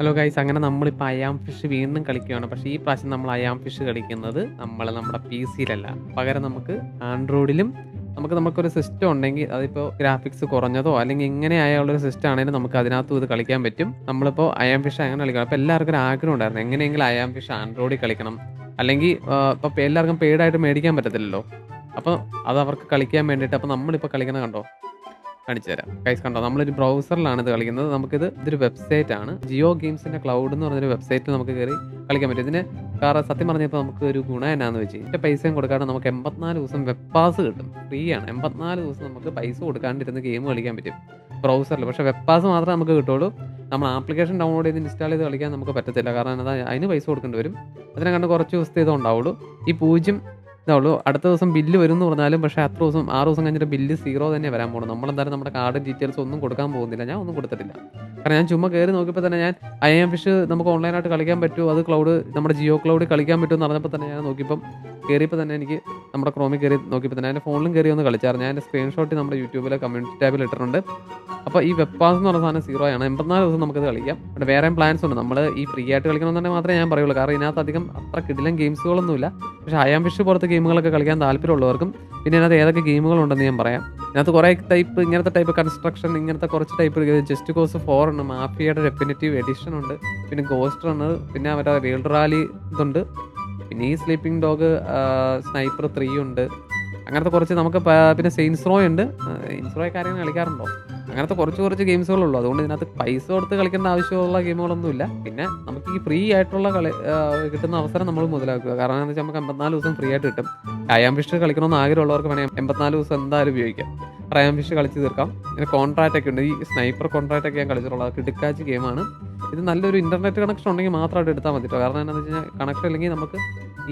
Hello guys അങ്ങനെ നമ്മളിപ്പോൾ I am fish വീണ്ടും കളിക്കുകയാണ്. പക്ഷേ ഈ പ്രാവശ്യം നമ്മൾ അയാം ഫിഷ് കളിക്കുന്നത് നമ്മൾ നമ്മുടെ പി സിയിലല്ല പകരം നമുക്ക് ആൻഡ്രോയിഡിലും നമുക്ക് നമുക്കൊരു സിസ്റ്റം ഉണ്ടെങ്കിൽ അതിപ്പോൾ ഗ്രാഫിക്സ് കുറഞ്ഞതോ അല്ലെങ്കിൽ ഇങ്ങനെ ആയുള്ളൊരു സിസ്റ്റം ആണെങ്കിലും നമുക്ക് അതിനകത്തും ഇത് കളിക്കാൻ പറ്റും. നമ്മളിപ്പോൾ അയാം ഫിഷ് അങ്ങനെ കളിക്കണം. അപ്പോൾ എല്ലാവർക്കും ഒരു ആഗ്രഹം ഉണ്ടായിരുന്നു. എങ്ങനെയെങ്കിലും അയാം ഫിഷ് ആൻഡ്രോയിഡിൽ കളിക്കണം. അല്ലെങ്കിൽ ഇപ്പോൾ എല്ലാവർക്കും പെയ്ഡായിട്ട് മേടിക്കാൻ പറ്റത്തില്ലല്ലോ. അപ്പോൾ അത് അവർക്ക് കളിക്കാൻ വേണ്ടിയിട്ട് അപ്പോൾ നമ്മളിപ്പോൾ കളിക്കണം കണ്ടോ? കാണിച്ചു തരാം. കൈസ് കണ്ടോ? നമ്മളൊരു ബ്രൗസറിലാണ് ഇത് കളിക്കുന്നത്. നമുക്കിത് ഇതൊരു വെബ്സൈറ്റ് ആണ്. ജിയോ ഗെയിംസിന്റെ ക്ലൗഡ് എന്ന് പറഞ്ഞൊരു വെബ്സൈറ്റിൽ നമുക്ക് കയറി കളിക്കാൻ പറ്റും. ഇതിന് കാരണം സത്യം പറഞ്ഞപ്പോൾ നമുക്ക് ഒരു ഗുണം എന്നാന്ന് വെച്ച് ഇതിന്റെ പൈസയും കൊടുക്കാണ്ട് നമുക്ക് എൺപത്തിനാല് ദിവസം വെബ് പാസ് കിട്ടും. ഫ്രീ ആണ്. എൺപത്തിനാല് ദിവസം നമുക്ക് പൈസ കൊടുക്കാണ്ടിരുന്ന് ഗെയിം കളിക്കാൻ പറ്റും. ബ്രൗസറിൽ പക്ഷെ വെബ് പാസ് മാത്രമേ നമുക്ക് കിട്ടുള്ളൂ. നമ്മൾ ആപ്ലിക്കേഷൻ ഡൗൺലോഡ് ചെയ്ത് ഇൻസ്റ്റാൾ ചെയ്ത് കളിക്കാൻ നമുക്ക് പറ്റത്തില്ല. കാരണം അതിന് പൈസ കൊടുക്കേണ്ടി വരും. അതിനെ കണ്ട് കുറച്ച് ദിവസത്തെ ഇത് ഉണ്ടാവുള്ളൂ ഈ പൂജ്യം ഇതാവുള്ളൂ. അടുത്ത ദിവസം ബില്ല് വരും എന്ന് പറഞ്ഞാലും പക്ഷേ അത്ര ദിവസം ആറ് ദിവസം കഴിഞ്ഞിട്ട് ബില്ല് സീറോ തന്നെ വരാൻ പോകണം നമ്മളെന്തായാലും നമ്മുടെ കാർഡ് ഡീറ്റെയിൽസ് ഒന്നും കൊടുക്കാൻ പോകുന്നില്ല. ഞാൻ ഒന്നും കൊടുത്തിട്ടില്ല. കാരണം ഞാൻ ചുമ്മാ കയറി നോക്കിയപ്പോൾ തന്നെ ഞാൻ ഐ എം ഫിഷ് നമുക്ക് ഓൺലൈനായിട്ട് കളിക്കാൻ പറ്റുമോ? അത് ക്ലൗഡ് നമ്മുടെ ജിയോ ക്ലൗഡിൽ കളിക്കാൻ പറ്റുമോ എന്ന് പറഞ്ഞപ്പോൾ തന്നെ ഞാൻ നോക്കിയപ്പം കയറിയപ്പോൾ തന്നെ എനിക്ക് നമ്മുടെ ക്രോമിൽ കയറി നോക്കിയപ്പോൾ തന്നെ എന്റെ ഫോണിലും കയറി ഒന്ന് കളിച്ചായിരുന്നു ഞാൻ എന്റെ സ്ക്രീൻഷോട്ട് നമ്മുടെ യൂട്യൂബിലെ കമ്മ്യൂണിറ്റി ടാബിൽ ഇട്ടിട്ടുണ്ട്. അപ്പോൾ ഈ വെബ് പാസ് എന്ന് പറഞ്ഞ സാധനം സീറോ ആണ്. എൺപത്തിനാല് ദിവസം നമുക്കത് കളിക്കാം. അവിടെ വേറെയും പ്ലാൻസ് ഉണ്ട്. നമ്മൾ ഈ ഫ്രീ ആയിട്ട് കളിക്കണമെന്നുണ്ടെങ്കിൽ മാത്രമേ ഞാൻ പറയുള്ളൂ. കാരണം ഇതിനകത്ത് അധികം അത്ര കിടിലം ഗെയിംസുകളൊന്നുമില്ല പക്ഷേ അയാം പുറത്ത് ഗെയിമുകളൊക്കെ കളിക്കാൻ താല്പര്യമുള്ളവർക്കും പിന്നെ അതിനകത്ത് ഏതൊക്കെ ഗെയിമുകളുണ്ടെന്ന് ഞാൻ പറയാം. ഇതിനകത്ത് കുറേ ടൈപ്പ് ഇങ്ങനത്തെ ടൈപ്പ് കൺസ്ട്രക്ഷൻ ഇങ്ങനത്തെ കുറച്ച് ടൈപ്പ് ജസ്റ്റ് കോസ് ഫോർ ഉണ്ട് മാഫിയയുടെ ഡെഫിനറ്റീവ് എഡിഷൻ ഉണ്ട്. പിന്നെ ഗോസ്റ്റർ ഉണ്ട് പിന്നെ അവരുടെ വേൾഡ് റാലി ഇതുണ്ട്. പിന്നെ ഈ സ്ലീപ്പിംഗ് ഡോഗ് സ്നൈപ്പർ ത്രീ ഉണ്ട്. അങ്ങനത്തെ കുറച്ച് നമുക്ക് പിന്നെ പിന്നെ സെയിൻസ്രോ ഉണ്ട്. സെയിൻസ്റോ കാര്യങ്ങൾ കളിക്കാറുണ്ടോ? അങ്ങനത്തെ കുറച്ച് കുറച്ച് ഗെയിംസുകളുള്ളൂ അതുകൊണ്ട് ഇതിനകത്ത് പൈസ കൊടുത്ത് കളിക്കേണ്ട ആവശ്യമുള്ള ഗെയിമുകളൊന്നുമില്ല. പിന്നെ നമുക്ക് ഈ ഫ്രീ ആയിട്ടുള്ള കളി കിട്ടുന്ന അവസരം നമ്മൾ മുതലാക്കുക. കാരണം എന്താ വെച്ചാൽ നമുക്ക് എൺപത്തിനാല് ദിവസം ഫ്രീ ആയിട്ട് കിട്ടും. അയാം ഫിഷ് കളിക്കണമെന്ന് ആഗ്രഹമുള്ളവർക്ക് വേണമെങ്കിൽ എൺപത്തിനാല് ദിവസം എന്തായാലും ഉപയോഗിക്കാം. റയാം ഫിഷ് കളിച്ച് തീർക്കാം. പിന്നെ കോൺട്രാക്റ്റ് ഒക്കെ ഉണ്ട്. ഈ സ്നൈപ്പർ കോൺട്രാക്റ്റ് ഒക്കെ ഞാൻ കളിച്ചിട്ടുള്ളത്. കിടുക്കാച്ച് ഗെയിമാണ് ഇത് നല്ലൊരു ഇന്റർനെറ്റ് കണക്ഷൻ ഉണ്ടെങ്കിൽ മാത്രമായിട്ട് എടുത്താൽ മതി കേട്ടോ കാരണം എന്താണെന്ന് വെച്ച് കഴിഞ്ഞാൽ കണക്ഷൻ ഇല്ലെങ്കിൽ നമുക്ക്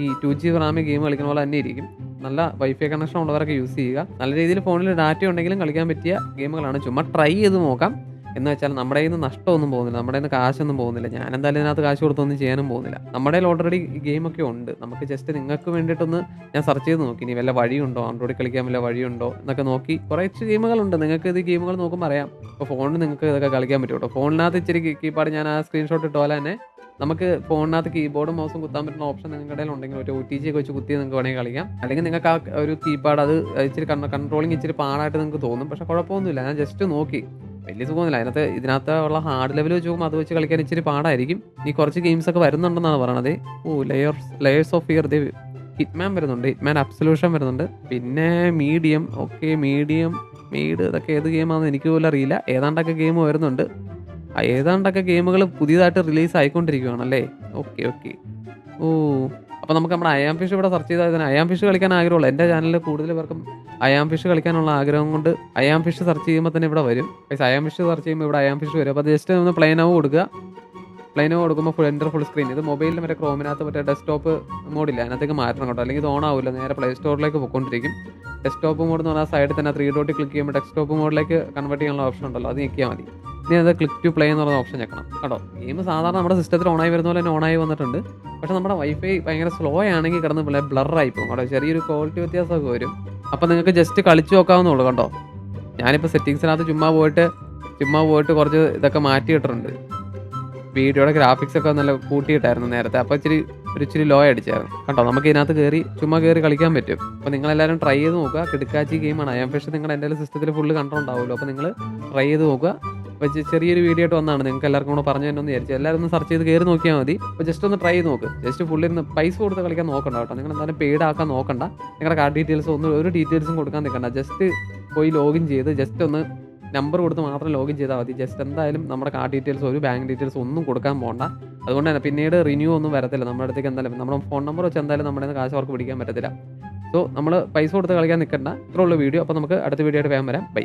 ഈ ടു ജി റാമി ഗെയിം കളിക്കുന്ന പോലെ തന്നെ ഇരിക്കും. നല്ല വൈഫൈ കണക്ഷൻ ഉള്ളവരൊക്കെ യൂസ് ചെയ്യുക. നല്ല രീതിയിൽ ഫോണിൽ ഡാറ്റ ഉണ്ടെങ്കിലും കളിക്കാൻ പറ്റിയ ഗെയിമുകളാണ് ചുമ്മാ ട്രൈ ചെയ്ത് നോക്കാം. എന്ന് വെച്ചാൽ നമ്മുടെ കയ്യിൽ നിന്ന് നഷ്ടമൊന്നും പോകുന്നില്ല നമ്മുടെ നിന്ന് കാശൊന്നും പോകുന്നില്ല. ഞാൻ എന്തായാലും ഇതിനകത്ത് കാശ് കൊടുത്തൊന്നും ചെയ്യാനും പോകുന്നില്ല. നമ്മുടെ കയ്യിൽ ഓൾറെഡി ഗെയിമൊക്കെ ഉണ്ട്. നമുക്ക് ജസ്റ്റ് നിങ്ങൾക്ക് വേണ്ടിയിട്ടൊന്ന് ഞാൻ സെർച്ച് ചെയ്ത് നോക്കി. ഇനി വല്ല വഴിയുണ്ടോ? ആൻഡ്രോയിഡ് കളിക്കാൻ വല്ല വഴിയുണ്ടോ? എന്നൊക്കെ നോക്കി. കുറച്ച് ഗെയിമുകളുണ്ട് നിങ്ങൾക്ക് ഇത് ഗെയിമുകൾ നോക്കുമ്പോൾ അറിയാം. ഇപ്പോൾ ഫോണിൽ നിങ്ങൾക്ക് ഇതൊക്കെ കളിക്കാൻ പറ്റും കേട്ടോ. ഫോണിനകത്ത് ഇച്ചിരി കീപാഡ് ഞാൻ ആ സ്ക്രീൻഷോട്ട് ഇട്ട പോലെ തന്നെ നമുക്ക് ഫോണിനകത്ത് കീബോർഡും മൗസും കുത്താൻ പറ്റുന്ന ഓപ്ഷൻ നിങ്ങളുടെ കയ്യിൽ ഉണ്ടെങ്കിൽ ഒരു ഒ ടി ജി ഒക്കെ വെച്ച് കുത്തി നിങ്ങൾക്ക് വേണമെങ്കിൽ കളിക്കാം. അല്ലെങ്കിൽ നിങ്ങൾക്ക് ആ ഒരു കീപാഡ് അത് ഇച്ചിരി കൺട്രോളിങ് ഇച്ചിരി പാടായിട്ട് നിങ്ങൾക്ക് തോന്നും. പക്ഷെ കുഴപ്പമൊന്നുമില്ല. ഞാൻ ജസ്റ്റ് നോക്കി. വലിയ സുഖമൊന്നുമില്ല. അതിനകത്ത് ഇതിനകത്ത് ഉള്ള ഹാർഡ് ലെവൽ വെച്ച് നോക്കുമ്പോൾ അത് വെച്ച് കളിക്കാൻ ഇച്ചിരി പാടായിരിക്കും. ഈ കുറച്ച് ഗെയിംസ് ഒക്കെ വരുന്നുണ്ടെന്നാണ് പറയണത്. ഓ ലെയേഴ്സ് ലെയേഴ്സ് ഓഫ് ഇയർ ദേ ഹിറ്റ്മാൻ വരുന്നുണ്ട്. ഹിറ്റ്മാൻ അബ്സല്യൂഷൻ വരുന്നുണ്ട്. പിന്നെ മീഡിയം ഓക്കെ മീഡിയം മീഡ് ഇതൊക്കെ ഏത് ഗെയിമാണെന്ന് എനിക്ക് പോലും അറിയില്ല. ഏതാണ്ടൊക്കെ ഗെയിം വരുന്നുണ്ട്. ഏതാണ്ടൊക്കെ ഗെയിമുകൾ പുതിയതായിട്ട് റിലീസ് ആയിക്കൊണ്ടിരിക്കുകയാണല്ലേ ഓക്കെ ഓക്കെ ഓ അപ്പോൾ നമുക്ക് നമ്മുടെ അയാം ഫിഷ് ഇവിടെ സെർച്ച് ചെയ്താൽ തന്നെ അയാം ഫിഷ് കളിക്കാൻ ആഗ്രഹമുള്ള. എന്റെ ചാനലിൽ കൂടുതൽ പേർക്കും അയാം ഫിഷ് കളിക്കാനുള്ള ആഗ്രഹം കൊണ്ട് അയാം ഫിഷ് സെർച്ച് ചെയ്യുമ്പോൾ തന്നെ ഇവിടെ വരും. പക്ഷേ അയാം ഫിഷ് സെർച്ച് ചെയ്യുമ്പോൾ ഇവിടെ അയാം ഫിഷ് വരും. അപ്പോൾ ജസ്റ്റ് ഒന്ന് പ്ലെയിൻ ആവ് കൊടുക്കുക. പ്ലെയിൻ ആവ് കൊടുക്കുമ്പോൾ ഫുൾ എന്റർ ഫുൾ സ്ക്രീൻ ഇത് മൊബൈലിൽ മറ്റേ ക്രോമിനകത്ത് മറ്റേ ഡെസ്ക്ടോപ്പ് മോഡില്ല അതിനകത്തേക്ക് മാറ്റണം കേട്ടോ. അല്ലെങ്കിൽ ഇത് ഓൺ ആവില്ല നേരെ പ്ലേ സ്റ്റോറിലേക്ക് പോയിക്കൊണ്ടിരിക്കും ഡെസ്ക്ടോപ്പ് മോഡ് എന്ന് പറഞ്ഞാൽ സൈഡിൽ തന്നെ ത്രീ ഡോട്ട് ക്ലിക്ക് ചെയ്യുമ്പോൾ ഡെസ്ക്ടോപ്പ് മോഡിലേക്ക് കൺവേർട്ട് ചെയ്യാനുള്ള ഓപ്ഷൻ ഉണ്ടല്ലോ. അത് ഞെക്കിയാൽ മതി. ഇനി അത് ക്ലിക്ക് ടു പ്ലേ എന്ന് പറയുന്ന ഓപ്ഷൻ ഞെക്കണം കേട്ടോ ഗെയിം സാധാരണ നമ്മുടെ സിസ്റ്റത്തിൽ ഓണായി വരുന്ന പോലെ തന്നെ ഓണായി വന്നിട്ടുണ്ട്. പക്ഷേ നമ്മുടെ വൈഫൈ ഭയങ്കര സ്ലോ ആണെങ്കിൽ കിടന്ന് ബ്ലറായി പോകും. കേട്ടോ ചെറിയൊരു ക്വാളിറ്റി വ്യത്യാസമൊക്കെ വരും. അപ്പോൾ നിങ്ങൾക്ക് ജസ്റ്റ് കളിച്ചു നോക്കാവുന്നുള്ളൂ കേട്ടോ ഞാനിപ്പോൾ സെറ്റിങ്സിനകത്ത് ചുമ്മാ പോയിട്ട് ചുമ്മാ പോയിട്ട് കുറച്ച് ഇതൊക്കെ മാറ്റിയിട്ടിട്ടുണ്ട് വീഡിയോയുടെ ഗ്രാഫിക്സ് ഒക്കെ നല്ല കൂട്ടിയിട്ടായിരുന്നു നേരത്തെ. അപ്പോൾ ഇച്ചിരി ഒരു ഇച്ചിരി ലോ അടിച്ചായിരുന്നു. കേട്ടോ നമുക്ക് ഇതിനകത്ത് കയറി ചുമ്മാ കയറി കളിക്കാൻ പറ്റും. അപ്പോൾ നിങ്ങളെല്ലാവരും ട്രൈ ചെയ്ത് നോക്കുക. കിടക്കാച്ചി ഗെയിമാണ് അയാം പക്ഷേ നിങ്ങളുടെ എന്റെ സിസ്റ്റത്തിൽ ഫുള്ള് കണ്ടുണ്ടാവുമല്ലോ അപ്പോൾ നിങ്ങൾ ട്രൈ ചെയ്ത് നോക്കുക. അപ്പോൾ ചെറിയൊരു വീഡിയോ ആയിട്ട് വന്നാണ് നിങ്ങൾക്ക് എല്ലാവർക്കും കൂടെ പറഞ്ഞു തന്നെ ഒന്ന് വിചാരിച്ചു. എല്ലാവരും ഒന്ന് സെർച്ച് ചെയ്ത് കയറി നോക്കിയാൽ മതി. അപ്പോൾ ജസ്റ്റ് ഒന്ന് ട്രൈ ചെയ്ത് നോക്ക്. ജസ്റ്റ് ഫുള്ളിൽ നിന്ന് പൈസ കൊടുത്ത് കളിക്കാൻ നോക്കണ്ട കേട്ടോ. നിങ്ങൾ എന്തായാലും പെയ്ഡ് ആക്കാൻ നോക്കണ്ട. നിങ്ങളുടെ കാർഡ് ഡീറ്റെയിൽസ് ഒന്നും ഒരു ഡീറ്റെയിൽസും കൊടുക്കാൻ നിൽക്കണ്ട. ജസ്റ്റ് പോയി ലോഗിൻ ചെയ്ത് ജസ്റ്റ് ഒന്ന് നമ്പർ കൊടുത്ത് മാത്രം ലോഗിൻ ചെയ്താൽ മതി. ജസ്റ്റ് എന്തായാലും നമ്മുടെ കാർഡ് ഡീറ്റെയിൽസ് ഒരു ബാങ്ക് ഡീറ്റെയിൽസ് ഒന്നും കൊടുക്കാൻ പോകണ്ട അതുകൊണ്ട് തന്നെ പിന്നീട് റിന്യൂ ഒന്നും വരത്തില്ല നമ്മുടെ അടുത്തേക്ക് എന്തായാലും. നമ്മുടെ ഫോൺ നമ്പർ വെച്ച് എന്തായാലും നമ്മുടെ കാശ് അവർക്ക് പിടിക്കാൻ പറ്റത്തില്ല. സോ നമ്മൾ പൈസ കൊടുത്ത് കളിക്കാൻ നിൽക്കണ്ട ഇത്രയുള്ള വീഡിയോ അപ്പോൾ നമുക്ക് അടുത്ത വീഡിയോ ആയിട്ട് വേഗം വരാം. ബൈ